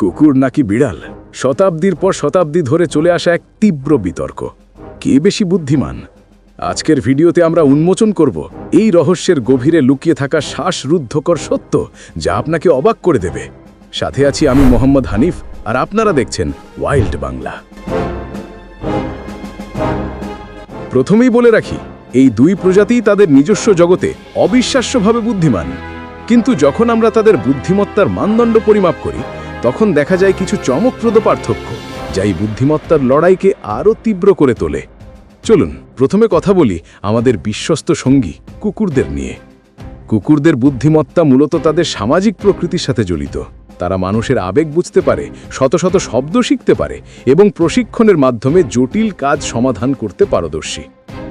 কুকুর নাকি বিড়াল? শতাব্দীর পর শতাব্দী ধরে চলে আসা এক তীব্র বিতর্ক। কে বেশি বুদ্ধিমান? আজকের ভিডিওতে আমরা উন্মোচন করব এই রহস্যের গভীরে লুকিয়ে থাকা শ্বাসরুদ্ধকর সত্য যা আপনাকে অবাক করে দেবে। সাথে আছি আমি মোহাম্মদ হানিফ আর আপনারা দেখছেন ওয়াইল্ড বাংলা। প্রথমেই বলে রাখি, এই দুই প্রজাতিই তাদের নিজস্ব জগতে অবিশ্বাস্যভাবে বুদ্ধিমান। কিন্তু যখন আমরা তাদের বুদ্ধিমত্তার মানদণ্ড পরিমাপ করি তখন দেখা যায় কিছু চমকপ্রদ পার্থক্য, যা এই বুদ্ধিমত্তার লড়াইকে আরও তীব্র করে তোলে। চলুন, প্রথমে কথা বলি আমাদের বিশ্বস্ত সঙ্গী, কুকুরদের নিয়ে। কুকুরদের বুদ্ধিমত্তা মূলত তাদের সামাজিক প্রকৃতির সাথে জড়িত। তারা মানুষের আবেগ বুঝতে পারে, শত শত শব্দ শিখতে পারে এবং প্রশিক্ষণের মাধ্যমে জটিল কাজ সমাধান করতে পারদর্শী।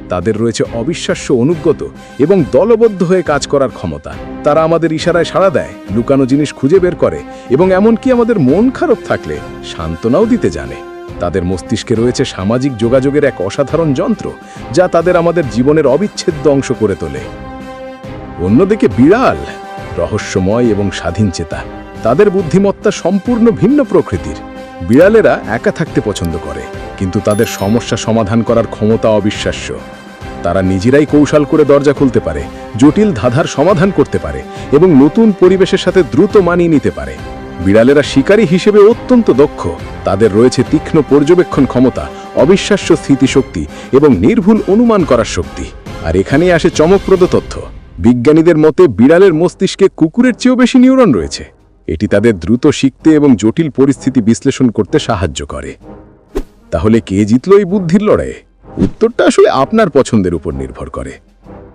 তাদের রয়েছে অবিশ্বাস্য অনুগত এবং দলবদ্ধ হয়ে কাজ করার ক্ষমতা। তারা আমাদের ইশারায় সাড়া দেয়, লুকানো জিনিস খুঁজে বের করে এবং এমনকি আমাদের মন খারাপ থাকলে সান্ত্বনাও দিতে জানে। তাদের মস্তিষ্কে রয়েছে সামাজিক যোগাযোগের এক অসাধারণ যন্ত্র যা তাদের আমাদের জীবনের অবিচ্ছেদ্য অংশ করে তোলে। অন্যদিকে বিড়াল, রহস্যময় এবং স্বাধীন চেতা তাদের বুদ্ধিমত্তা সম্পূর্ণ ভিন্ন প্রকৃতির। বিড়ালেরা একা থাকতে পছন্দ করে, কিন্তু তাদের সমস্যা সমাধান করার ক্ষমতা অবিশ্বাস্য। তারা নিজেরাই কৌশল করে দরজা খুলতে পারে, জটিল ধাঁধার সমাধান করতে পারে এবং নতুন পরিবেশের সাথে দ্রুত মানিয়ে নিতে পারে। বিড়ালেরা শিকারী হিসেবে অত্যন্ত দক্ষ, তাদের রয়েছে তীক্ষ্ণ পর্যবেক্ষণ ক্ষমতা, অবিশ্বাস্য স্মৃতিশক্তি এবং নির্ভুল অনুমান করার শক্তি। আর এখানেই আসে চমকপ্রদ তথ্য, বিজ্ঞানীদের মতে বিড়ালের মস্তিষ্কে কুকুরের চেয়েও বেশি নিউরন রয়েছে। এটি তাদের দ্রুত শিখতে এবং জটিল পরিস্থিতি বিশ্লেষণ করতে সাহায্য করে। তাহলে কে জিতল এই বুদ্ধির লড়াইয়ে? উত্তরটা আসলে আপনার পছন্দের উপর নির্ভর করে।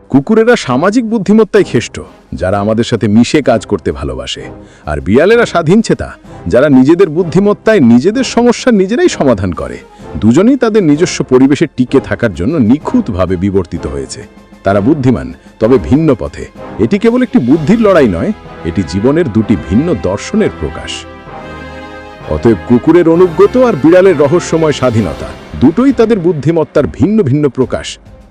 কুকুরেরা সামাজিক বুদ্ধিমত্তায় খেষ্ট, যারা আমাদের সাথে মিশে কাজ করতে ভালোবাসে, আর বিড়ালেরা স্বাধীন চেতা, যারা নিজেদের বুদ্ধিমত্তায় নিজেদের সমস্যা নিজেরাই সমাধান করে। দুজনেই তাদের নিজস্ব পরিবেশে টিকে থাকার জন্য নিখুঁতভাবে বিবর্তিত হয়েছে। তারা বুদ্ধিমান, তবে ভিন্ন পথে। এটি কেবল একটি বুদ্ধির লড়াই নয় এটি জীবনের দুটি ভিন্ন দর্শনের প্রকাশ। অতএব কুকুরের অনুগত আর বিড়ালের রহস্যময় স্বাধীনতা, দুটোই তাদের বুদ্ধিমত্তার ভিন্ন ভিন্ন প্রকাশ।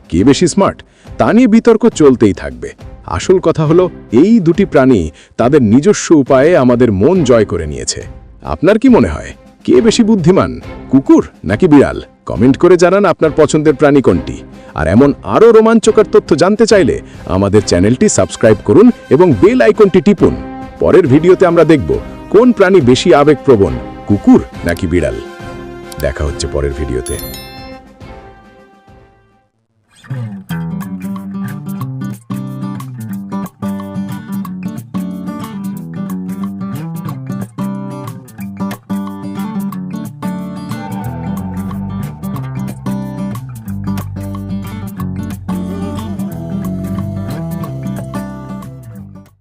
কে বেশি স্মার্ট, তা নিয়ে বিতর্ক চলতেই থাকবে। আসল কথা হলো, এই দুটি প্রাণী তাদের নিজস্ব উপায়ে আমাদের মন জয় করে নিয়েছে। আপনার কি মনে হয়, কে বেশি বুদ্ধিমান, কুকুর নাকি বিড়াল? কমেন্ট করে জানান আপনার পছন্দের প্রাণী কোনটি। আর এমন আরও রোমাঞ্চকর তথ্য জানতে চাইলে আমাদের চ্যানেলটি সাবস্ক্রাইব করুন এবং বেল আইকনটি টিপুন। পরের ভিডিওতে আমরা দেখব কোন প্রাণী বেশি আবেগপ্রবণ, কুকুর নাকি বিড়াল। দেখা হচ্ছে পরের ভিডিওতে।